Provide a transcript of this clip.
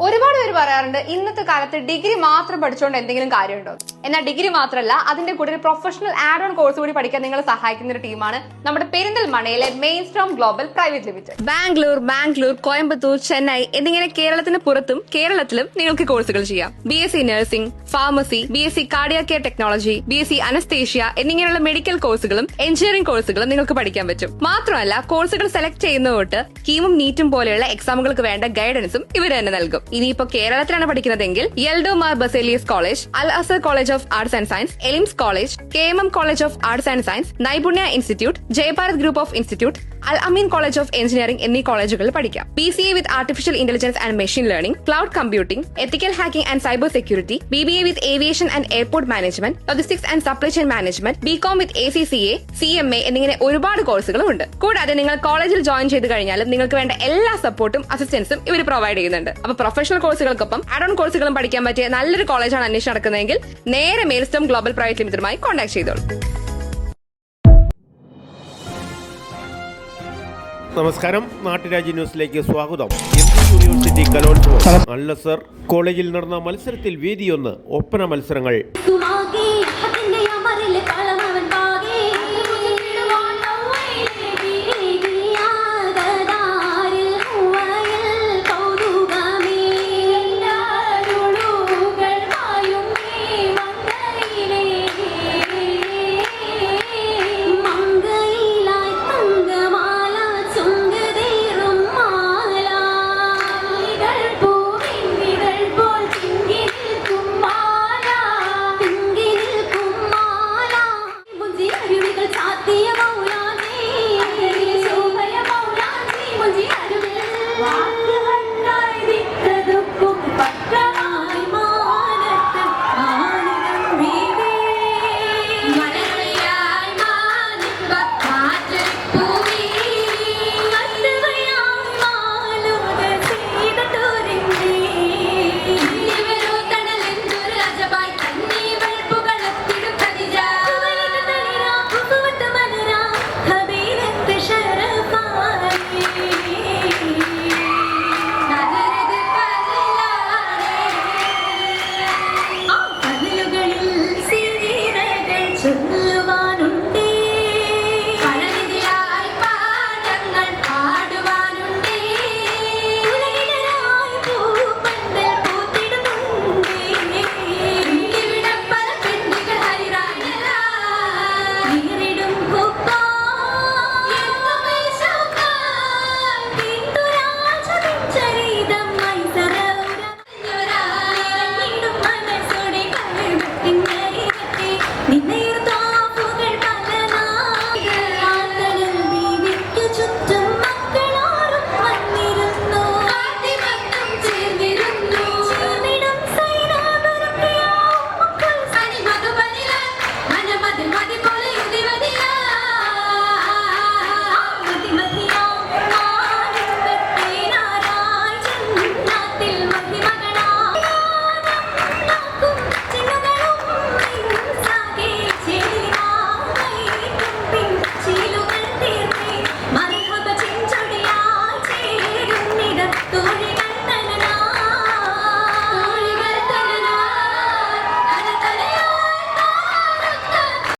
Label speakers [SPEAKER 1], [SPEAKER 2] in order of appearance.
[SPEAKER 1] ഒരുപാട് പേര് പറയാറുണ്ട് ഇന്നത്തെ കാലത്ത് ഡിഗ്രി മാത്രം പഠിച്ചുകൊണ്ട് എന്തെങ്കിലും കാര്യമുണ്ടോ? എന്നാൽ ഡിഗ്രി മാത്രമല്ല അതിന്റെ കൂടെ ഒരു പ്രൊഫഷണൽ ആഡ് ഓൺ കോഴ്സ് കൂടി പഠിക്കാൻ നിങ്ങളെ സഹായിക്കുന്ന ഒരു ടീമാണ് നമ്മുടെ പെരിന്തൽമണയിലെ main storm global private limited Bangalore Bangalore Coimbatore Chennai എന്നിങ്ങനെ കേരളത്തിന് പുറത്തും കേരളത്തിലും നിങ്ങൾക്ക് കോഴ്സുകൾ ചെയ്യാം. B S C nursing pharmacy B S C cardiac care technology B S C anaesthesia എന്നിങ്ങനെയുള്ള മെഡിക്കൽ കോഴ്സുകളും എഞ്ചിനീയറിംഗ് കോഴ്സുകളും നിങ്ങൾക്ക് പഠിക്കാൻ പറ്റും. മാത്രമല്ല കോഴ്സുകൾ സെലക്ട് ചെയ്യുന്ന തൊട്ട് കീമും നീറ്റും പോലെയുള്ള എക്സാമുകൾക്ക് വേണ്ട ഗൈഡൻസും ഇവർ തന്നെ നൽകും. ഇനിയിപ്പോ കേരളത്തിലാണ് പഠിക്കുന്നതെങ്കിൽ Yeldo Mar Baselius college Al Azhar college of arts and science Elims college K M M college of arts and science Naipunya institute Jayabharath group of institute Al Ameen college of engineering എന്നീ കോളേജുകളിൽ പഠിക്കാം. B C A with artificial intelligence and machine learning cloud computing ethical hacking and cyber security B B A with aviation and airport management logistics and supply chain management B com with A C C A C M A എന്നിങ്ങനെ ഒരുപാട് കോഴ്സുകളും ഉണ്ട്. കൂടാതെ നിങ്ങൾ കോളേജിൽ join ചെയ്ത് കഴിഞ്ഞാലും നിങ്ങൾക്ക് വേണ്ട എല്ലാ സപ്പോർട്ടും അസിസ്റ്റൻസും ഇവർ പ്രൊവൈഡ് ചെയ്യുന്നുണ്ട്. അപ്പൊ പ്രൊഫഷണൽ കോഴ്സുകൾക്കൊപ്പം ആഡ് ഓൺ കോഴ്സുകളും പഠിക്കാൻ പറ്റിയ നല്ലൊരു കോളേജാണ് അന്വേഷണം നടക്കുന്നതെങ്കിൽ നേരെ മേൽസ്റ്റം ഗ്ലോബൽ പ്രൈവറ്റ് ലിമിറ്റഡുമായി കോൺടാക്ട് ചെയ്തോളൂ.
[SPEAKER 2] നമസ്കാരം. നാട്ടുരാജ്യ ന്യൂസിലേക്ക് സ്വാഗതം. യൂണിവേഴ്സിറ്റി കലോത്സവം. നല്ല സർ. കോളേജിൽ നടന്ന മത്സരത്തിൽ വേദിയൊന്ന് ഒപ്പന മത്സരങ്ങൾ.